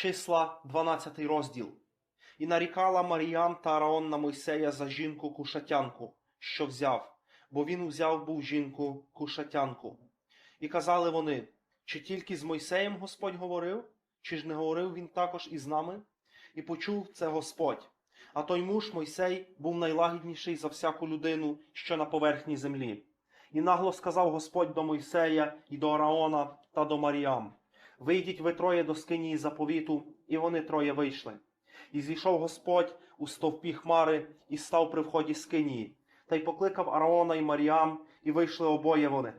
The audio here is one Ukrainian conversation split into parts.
Числа 12 розділ. І нарікала Маріям та Араон на Мойсея за жінку кушатянку, що взяв, бо він узяв був жінку кушатянку. І казали вони, чи тільки з Мойсеєм Господь говорив, чи ж не говорив він також і з нами? І почув це Господь. А той муж Мойсей був найлагідніший за всяку людину, що на поверхні землі. І нагло сказав Господь до Мойсея і до Араона та до Маріам: Вийдіть ви троє до скинії заповіту, і вони троє вийшли. І зійшов Господь у стовпі хмари і став при вході скинії, та й покликав Араона і Маріам, і вийшли обоє вони.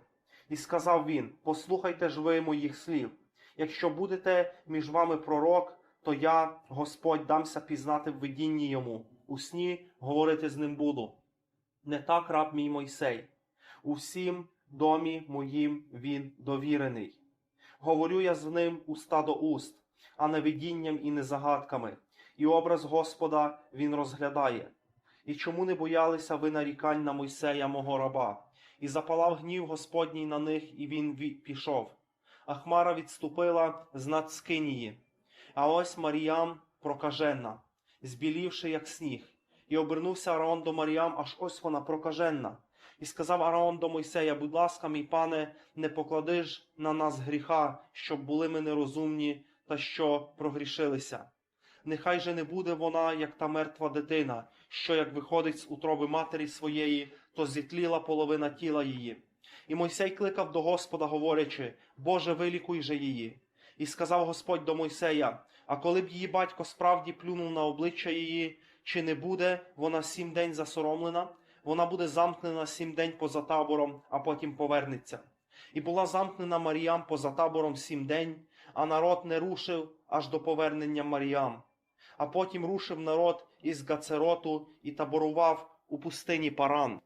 І сказав він: Послухайте ж ви моїх слів. Якщо будете між вами пророк, то я, Господь, дамся пізнати в видінні йому, у сні говорити з ним буду. Не так раб мій Мойсей. У всім домі моїм він довірений. Говорю я з ним уста до уст, а не видінням і не загадками, і образ Господа він розглядає. І чому не боялися ви нарікань на Мойсея, мого раба? І запалав гнів Господній на них, і він пішов. А хмара відступила з над скинії. А ось Маріям прокаженна, збілівши, як сніг. І обернувся Араон до Маріам, аж ось вона прокаженна. І сказав Араон до Мойсея, будь ласка, мій пане, не поклади ж на нас гріха, щоб були ми нерозумні та що прогрішилися. Нехай же не буде вона, як та мертва дитина, що як виходить з утроби матері своєї, то зітліла половина тіла її. І Мойсей кликав до Господа, говорячи: Боже, вилікуй же її. І сказав Господь до Мойсея: А коли б її батько справді плюнув на обличчя її, чи не буде вона сім день засоромлена? Вона буде замкнена сім день поза табором, а потім повернеться. І була замкнена Маріям поза табором сім день, а народ не рушив аж до повернення Маріям. А потім рушив народ із Гацероту і таборував у пустині Паран.